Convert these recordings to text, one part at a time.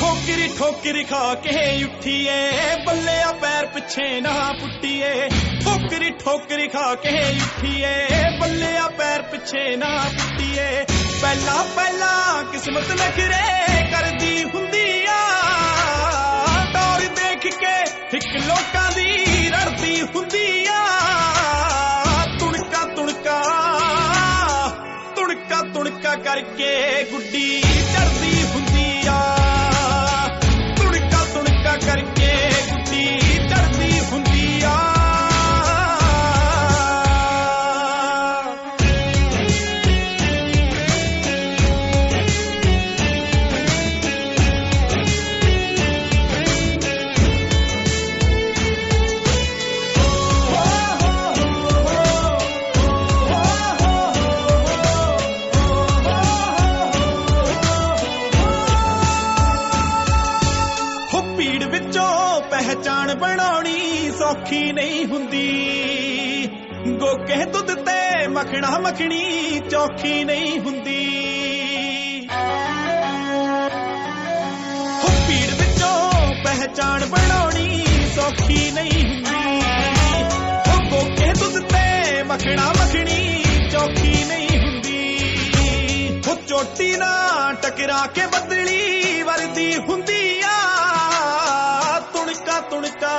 ਠੋਕਰੀ ਠੋਕਰੀ ਖਾ ਕੇ ਉੱਠੀਏ। ਬੱਲਿਆ ਪੈਰ ਪਿੱਛੇ ਨਾ ਪੁੱਟੀਏ। ਠੋਕਰੀ ਠੋਕਰੀ ਖਾ ਕੇ ਉੱਠੀਏ। ਬੱਲਿਆ ਪੈਰ ਪਿੱਛੇ ਨਾ ਪੁੱਟੀਏ। ਪਹਿਲਾਂ ਪਹਿਲਾਂ ਕਿਸਮਤ ਨਖਰੇ ਕਰਦੀ ਹੁੰਦੀ ਆ। ਟੌਰ ਦੇਖ ਕੇ ਇੱਕ ਲੋਕਾਂ ਦੀ ਰੜਦੀ ਹੁੰਦੀ ਆ। ਤੁਣਕਾ ਤੁਣਕਾ ਤੁਣਕਾ ਤੁਣਕਾ ਕਰਕੇ ਗੁੱਡੀ ਪਹਿਚਾਣ ਬਣਾਉਣੀ ਸੌਖੀ ਨਹੀਂ ਹੁੰਦੀ। ਗੋਕੇ ਦੁੱਧ ਤੇ ਮੱਖਣਾ ਮੱਖਣੀ ਚੌਖੀ ਨਹੀਂ ਹੁੰਦੀ। ਹੋ ਭੀੜ ਵਿੱਚੋਂ ਪਹਿਚਾਣ ਬਣਾਉਣੀ ਸੌਖੀ ਨਹੀਂ ਹੁੰਦੀ। ਹੋ ਗੋਕੇ ਦੁੱਧ ਤੇ ਮੱਖਣਾ ਮੱਖਣੀ ਚੌਖੀ ਨਹੀਂ ਹੁੰਦੀ। ਹੋ ਚੋਟੀ ਨਾ ਟਕਰਾ ਕੇ ਬਦਲੀ ਵਰਦੀ ਹੁੰਦੀ। ਆ ਤੁਣਕਾ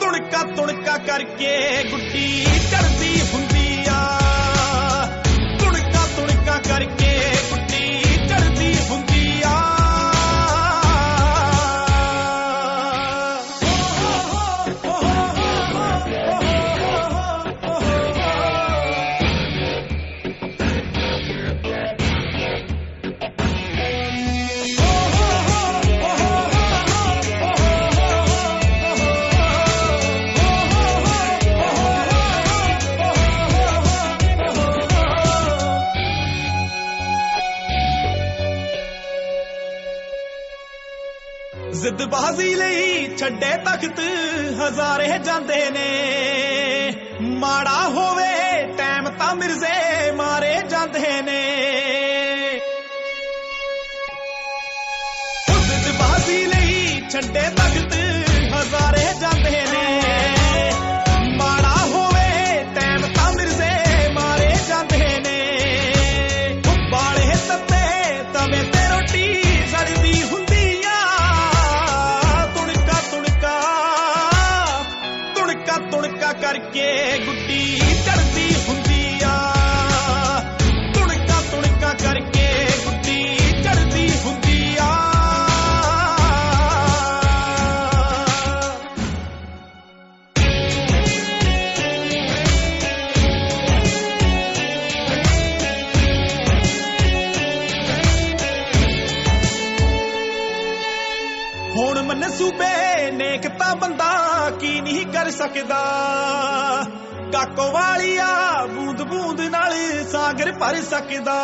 ਤੁਣਕਾ ਤੁਣਕਾ ਤੁਣਕਾ ਕਰਕੇ ਗੁੱਡੀ ਚੜਦੀ ਹੁੰਦੀ ਜ਼ਿੱਦਬਾਜ਼ੀ ਲਈ ਛੱਡੇ ਤਖਤ ਹਜ਼ਾਰੇ ਜਾਂਦੇ ਨੇ। ਮਾੜਾ ਹੋਵੇ, ਟਾਈਮ ਤਾਂ ਮਿਰਜ਼ੇ ਮਾਰੇ ਜਾਂਦੇ ਨੇ। ਉਹ ਜ਼ਿੱਦਬਾਜ਼ੀ ਲਈ ਛੱਡੇ ਕਰਕੇ ਨੇਕ ਤਾਂ ਬੰਦਾ ਕੀ ਨਹੀਂ ਕਰ ਸਕਦਾ। ਕਾਕੋ ਵਾਲੀਆ ਬੂੰਦ ਬੂੰਦ ਨਾਲ ਸਾਗਰ ਭਰ ਸਕਦਾ।